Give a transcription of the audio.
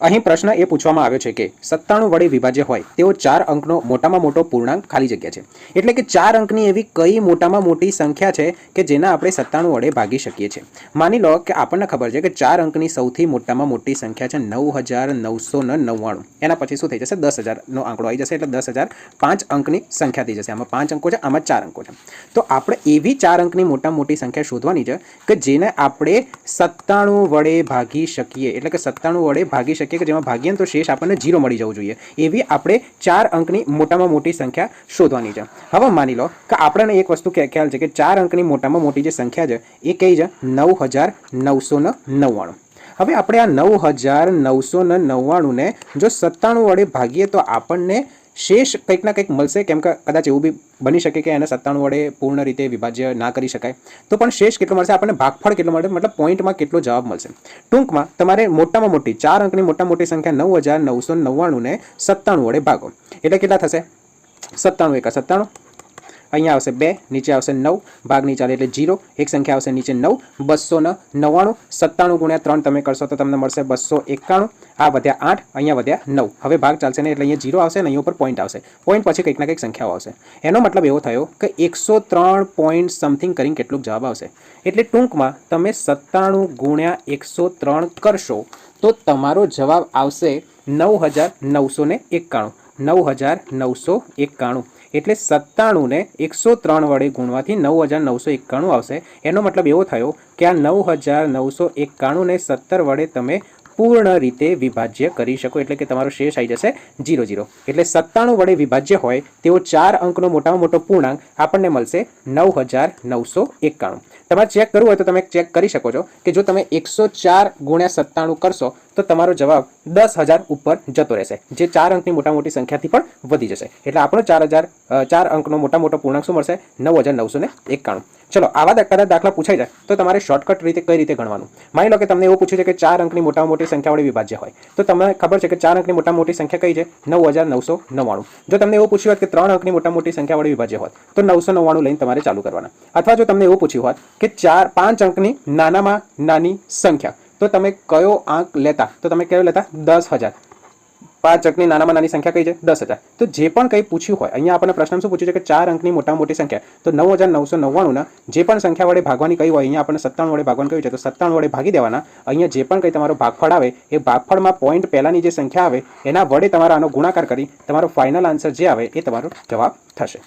અહીં પ્રશ્ન એ પૂછવામાં આવ્યો છે કે સત્તાણું વડે વિભાજ્ય હોય તેવો ચાર અંકનો મોટામાં મોટો પૂર્ણાંક ખાલી જગ્યા છે. એટલે કે ચાર અંકની એવી કઈ મોટામાં મોટી સંખ્યા છે કે જેના આપણે સત્તાણું વડે ભાગી શકીએ છીએ. માની લો કે આપણને ખબર છે કે ચાર અંકની સૌથી મોટામાં મોટી સંખ્યા છે નવ હજાર નવસો નવ્વાણું. એના પછી શું થઈ જશે? દસ હજારનો આંકડો આવી જશે, એટલે દસ હજાર પાંચ અંકની સંખ્યા થઈ જશે. આમાં પાંચ અંકો છે, આમાં ચાર અંકો છે. તો આપણે એવી ચાર અંકની મોટામાં મોટી સંખ્યા શોધવાની છે કે જેને આપણે સત્તાણું વડે ભાગી શકીએ. એટલે કે સત્તાણું વડે ભાગી શકીએ કે જેમાં ભાગીએ તો શેષ આપણને ઝીરો મળી જવું જોઈએ. એવી આપણે ચાર અંકની મોટામાં મોટી સંખ્યા શોધવાની છે. હવે માની લો કે આપણને એક વસ્તુ ખ્યા- ખ્યાલ છે કે ચાર અંકની મોટામાં મોટી જે સંખ્યા છે એ કઈ છે? નવ હજાર નવસો ને નવ્વાણું. હવે આપણે આ નવ હજાર નવસો ને નવ્વાણુંને જો સત્તાણું વડે ભાગીએ તો આપણને શેષ કંઈક ના કંઈક મળશે. કેમ કે કદાચ એવું બી બની શકે કે એને સત્તાણું વડે પૂર્ણ રીતે વિભાજ્ય ના કરી શકાય. તો પણ શેષ કેટલો મળશે? આપણને ભાગફળ કેટલો મળશે મતલબ પોઈન્ટમાં કેટલો જવાબ મળશે? ટૂંકમાં તમારે મોટામાં મોટી, ચાર અંકની મોટા મોટી સંખ્યા નવ હજાર નવસો નવ્વાણુંને સત્તાણું વડે ભાગો. એટલે કેટલા થશે? સત્તાણું એકા સત્તાણું. અહીંયા આવશે બે, નીચે આવશે નવ, ભાગ નીચે આવે એટલે જીરો, એક સંખ્યા આવશે નીચે નવ, બસો નવ્વાણું, સત્તાણું ગુણ્યા ત્રણ તમે કરશો તો તમને મળશે બસો એકાણું, આ વધ્યા આઠ, અહીંયા વધ્યા નવ. હવે ભાગ ચાલશે ને એટલે અહીંયા જીરો આવશે ને અહીંયા ઉપર પોઈન્ટ આવશે. પોઈન્ટ પછી કંઈક ના કંઈક સંખ્યાઓ આવશે. એનો મતલબ એવો થયો કે એકસો ત્રણ પોઈન્ટ સમથિંગ કરીને કેટલુંક જવાબ આવશે. એટલે ટૂંકમાં તમે સત્તાણું ગુણ્યા એકસો ત્રણ કરશો તો તમારો જવાબ આવશે નવ હજાર નવસો ને એકાણું. નવ હજાર નવસો એકાણું. એટલે સત્તાણુંને એકસો ત્રણ વડે ગુણવાથી નવ હજાર નવસો એકાણું આવશે. એનો મતલબ એવો થયો કે આ નવ હજાર નવસો એકાણુંને સત્તર વડે તમે પૂર્ણ રીતે વિભાજ્ય કરી શકો. એટલે કે તમારો શેષ આવી જશે જીરો જીરો એટલે સત્તાણું વડે વિભાજ્ય હોય તેવો ચાર અંકનો મોટામાં મોટો પૂર્ણાંક આપણને મળશે નવ હજાર નવસો એકાણું. તમારે ચેક કરવું હોય તો તમે ચેક કરી શકો છો કે જો તમે એકસો ચાર ગુણ્યા સત્તાણું કરશો તો તમારો જવાબ દસ હજાર ઉપર જતો રહેશે, જે ચાર અંકની મોટા મોટી સંખ્યાથી પણ વધી જશે. એટલે આપણો ચાર હજાર ચાર અંકનો મોટા મોટો પૂર્ણાંક શું મળશે? નવ હજાર નવસો ને એકાણું. ચલો, આવા કદાચ દાખલા પૂછાઈ જાય તો તમારે શોર્ટકટ રીતે કઈ રીતે ગણવાનું? માની લો કે તમને એવું પૂછ્યું છે કે ચાર અંકની મોટા મોટી સંખ્યા વડે વિભાજ્ય હોય, તો તમને ખબર છે કે ચાર અંકની મોટા મોટી સંખ્યા કઈ છે? નવ હજાર નવસો નવ્વાણું. જો તમને એવું પૂછ્યું હોત કે ત્રણ અંકની મોટા મોટી સંખ્યા વડે વિભાજ્ય હોત, તો નવસો નવ્વાણું લઈને તમારે ચાલુ કરવાના. અથવા જો તમને એવું પૂછ્યું હોત કે ચાર, પાંચ અંકની નાનામાં નાની સંખ્યા તો તમે કયો આંક લેતા? તો તમે કયો લેતા? દસ હજાર. પાંચ અંકની નાનામાં નાની સંખ્યા કઈ છે? દસ હજાર. તો જે પણ કંઈ પૂછ્યું હોય, અહીંયા આપણને પ્રશ્ન શું પૂછ્યું છે કે ચાર અંકની મોટા મોટી સંખ્યા. તો નવ હજાર નવસો નવ્વાણુંના જે પણ સંખ્યા વડે ભાગવાની કઈ હોય, અહીંયા આપણને સત્તાણું વડે ભાગવાનું કહ્યું છે? તો સત્તાણું વડે ભાગી દેવાના. અહીંયા જે પણ કંઈ તમારો ભાગફળ આવે, એ ભાગફળમાં પોઈન્ટ પહેલાની જે સંખ્યા આવે, એના વડે તમારા આનો ગુણાકાર કરી તમારો ફાઇનલ આન્સર જે આવે, એ તમારો જવાબ થશે.